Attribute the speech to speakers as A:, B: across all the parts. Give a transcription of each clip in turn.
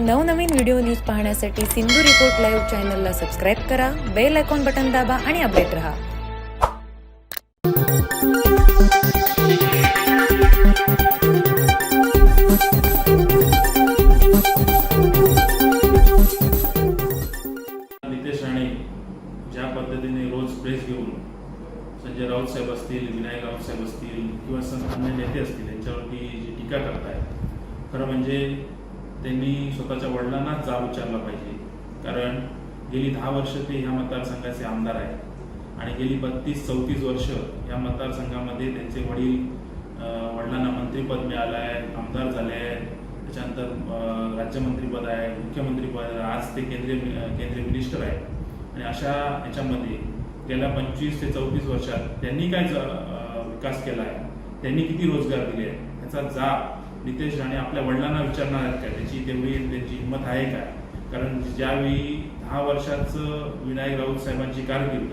A: नवनवीन video news पाहण्यासाठी Sindhu report live चॅनलला सबस्क्राईब करा बेल आयकॉन बटन दाबा आणि अपडेट रहा.
B: नितेश राणे ज्या पद्धतीने रोज प्रेस घेऊन संजय राऊत साहेब असतील विनायक राऊत साहेब असतील किंवा सं अन्य नेते असतील यांच्यावरती जी टीका करतायत खरं म्हणजे त्यांनी स्वतःच्या वडिलांनाच जाब विचारला पाहिजे. कारण गेली दहा वर्ष ते ह्या मतदारसंघाचे आमदार आहेत. आणि गेली बत्तीस चौतीस वर्ष या मतदारसंघामध्ये त्यांचे वडील वडिलांना मंत्रीपद मिळालं आहे आमदार झाले आहेत. त्याच्यानंतर राज्यमंत्रीपद आहे मुख्यमंत्रीपद आहे. आज ते केंद्रीय केंद्रीय मिनिस्टर आहेत. आणि अशा याच्यामध्ये गेल्या पंचवीस ते चौतीस वर्षात त्यांनी काय ज- विकास केला आहे त्यांनी किती रोजगार दिले आहे ह्याचा जाब नितेश राणे आपल्या वडिलांना विचारणार आहेत का त्याची तेवढी त्यांची हिंमत आहे का? कारण ज्यावेळी दहा वर्षाचं विनायक राऊत साहेबांची कारकिर्द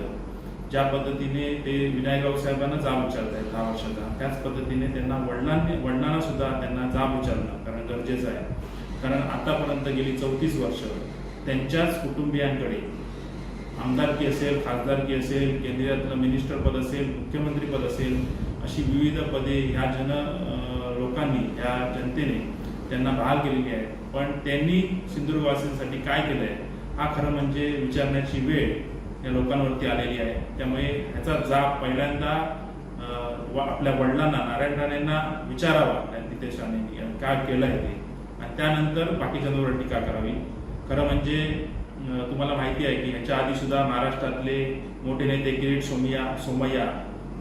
B: ज्या पद्धतीने ते विनायक राऊत साहेबांना जाब विचारत आहेत दहा वर्षाचा त्याच पद्धतीने त्यांना वडिलांनी वडिलांना सुद्धा त्यांना जाब विचारणं कारण गरजेचं आहे. कारण आतापर्यंत गेली चौतीस वर्ष त्यांच्याच कुटुंबियांकडे आमदारकी असेल खासदारकी असेल केंद्रातलं मिनिस्टर पद असेल मुख्यमंत्री पद असेल अशी विविध पदे ह्या जन लोकांनी ह्या जनतेने त्यांना बहाल केलेली आहे पण त्यांनी सिंधुदुर्गवासींसाठी काय केलंय हा खरं म्हणजे विचारण्याची वेळ या लोकांवरती आलेली आहे. त्यामुळे ह्याचा जाब पहिल्यांदा व आपल्या वडिलांना नारायण राणेंना विचारावा नितेश राणेंनी आणि काय केलंय ते. आणि त्यानंतर बाकीच्यांवर टीका करावी. खरं म्हणजे तुम्हाला माहिती आहे की ह्याच्या आधी सुद्धा महाराष्ट्रातले मोठे नेते किरीट सोमिया सोमय्या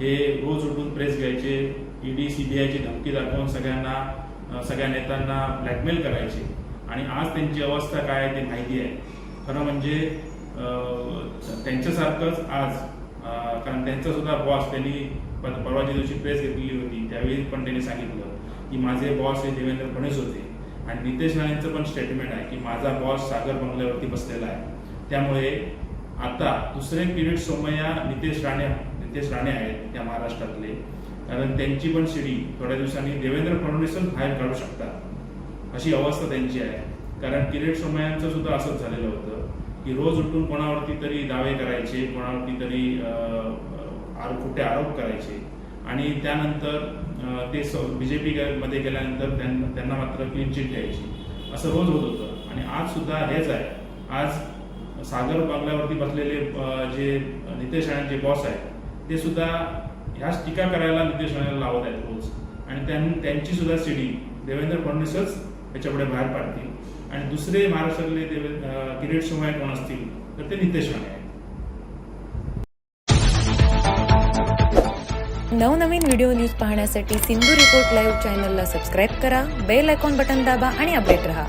B: हे रोज उठून प्रेस घ्यायचे ईडी सीबीआयची धमकी दाखवून सगळ्यांना सगळ्या नेत्यांना ब्लॅकमेल करायचे. आणि आज त्यांची अवस्था काय आहे ते माहिती आहे. खरं म्हणजे त्यांच्यासारखंच आज कारण त्यांचा सुद्धा बॉस त्यांनी परवाच्या दिवशी प्रेस घेतलेली होती. त्यावेळी पण त्यांनी सांगितलं की माझे बॉस हे देवेंद्र फडणवीस होते. आणि नितेश राणेंचं पण स्टेटमेंट आहे की माझा बॉस सागर बंगल्यावरती बसलेला आहे. त्यामुळे आता दुसरे पिरियड सोमय्या नितेश राणे नितेश राणे आहेत त्या महाराष्ट्रातले. कारण त्यांची पण शिडी थोड्या दिवसांनी देवेंद्र फडणवीसच बाहेर काढू शकतात. अशी अवस्था त्यांची आहे. कारण किरीट सोमयांचं सुद्धा असंच झालेलं होतं की रोज उठून कोणावरती तरी दावे करायचे कोणावरती तरी अं, आरोप खोटे आरोप करायचे. आणि त्यानंतर ते स बी जे पी मध्ये गेल्यानंतर त्यांना त्यांना मात्र क्लीन चिट द्यायची. असं रोज होत होतं. आणि आज सुद्धा हेच आहे. आज सागर बांगल्यावरती बसलेले जे नितेश राणेंचे बॉस आहेत ते सुद्धा ह्याच टीका करायला नितीश राणेला लावत आहेत रोज. आणि त्यां त्यांची सुद्धा सीडी देवेंद्र फडणवीसच याच्यापुढे बाहेर पाडतील. आणि दुसरे महाराष्ट्रातले देवे किरीट सोमय कोण असतील तर ते नितेश राणे आहेत.
A: नवनवीन व्हिडिओ न्यूज पाहण्यासाठी सिंधू रिपोर्ट लाईव्ह चॅनलला सबस्क्राईब करा बेल आयकॉन बटन दाबा आणि अपडेट रहा.